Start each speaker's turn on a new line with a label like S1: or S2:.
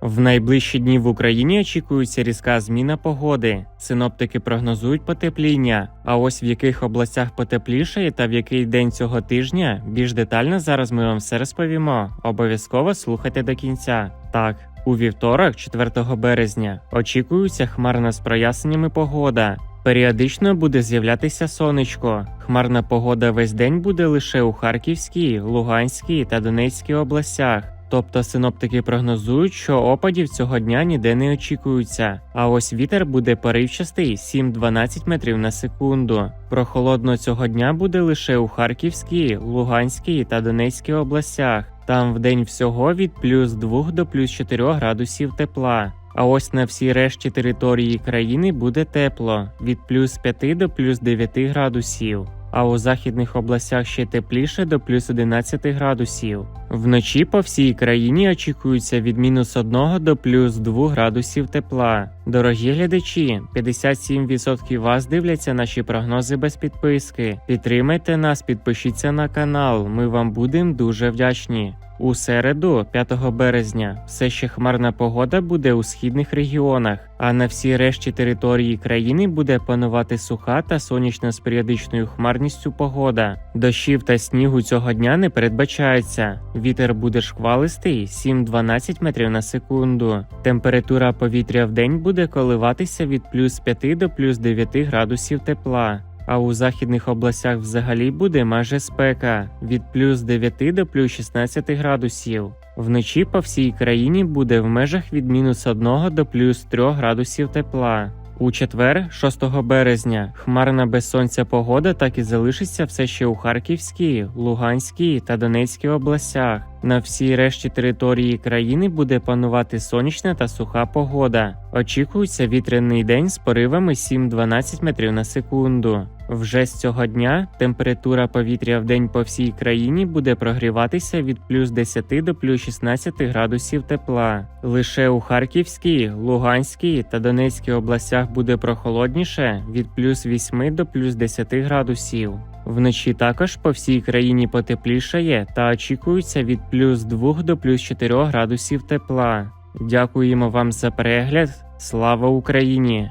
S1: В найближчі дні в Україні очікується різка зміна погоди. Синоптики прогнозують потепління. А ось в яких областях потеплішає та в який день цього тижня більш детально зараз ми вам все розповімо. Обов'язково слухайте до кінця. Так. У вівторок, 4 березня, очікується хмарна з проясненнями погода. Періодично буде з'являтися сонечко. Хмарна погода весь день буде лише у Харківській, Луганській та Донецькій областях. Тобто синоптики прогнозують, що опадів цього дня ніде не очікується. А ось вітер буде поривчастий 7-12 метрів на секунду. Прохолодно цього дня буде лише у Харківській, Луганській та Донецькій областях. Там вдень всього від плюс 2 до плюс 4 градусів тепла. А ось на всій решті території країни буде тепло від плюс 5 до плюс 9 градусів. А у західних областях ще тепліше до плюс 11 градусів. Вночі по всій країні очікується від мінус 1 до плюс 2 градусів тепла. Дорогі глядачі, 57% вас дивляться наші прогнози без підписки. Підтримайте нас, підпишіться на канал. Ми вам будемо дуже вдячні. У середу, 5 березня, все ще хмарна погода буде у східних регіонах, а на всій решті території країни буде панувати суха та сонячна з періодичною хмарністю погода. Дощів та снігу цього дня не передбачається. Вітер буде шквалистий 7-12 метрів на секунду. Температура повітря в день буде коливатися від плюс 5 до плюс 9 градусів тепла. А у західних областях взагалі буде майже спека від плюс 9 до плюс 16 градусів. Вночі по всій країні буде в межах від мінус 1 до плюс 3 градусів тепла. У четвер, 6 березня, хмарна без сонця погода так і залишиться все ще у Харківській, Луганській та Донецькій областях. На всій решті території країни буде панувати сонячна та суха погода. Очікується вітряний день з поривами 7-12 метрів на секунду. Вже з цього дня температура повітря в день по всій країні буде прогріватися від плюс 10 до плюс 16 градусів тепла. Лише у Харківській, Луганській та Донецькій областях буде прохолодніше від плюс 8 до плюс 10 градусів. Вночі також по всій країні потеплішає та очікується від плюс 2 до плюс 4 градусів тепла. Дякуємо вам за перегляд. Слава Україні!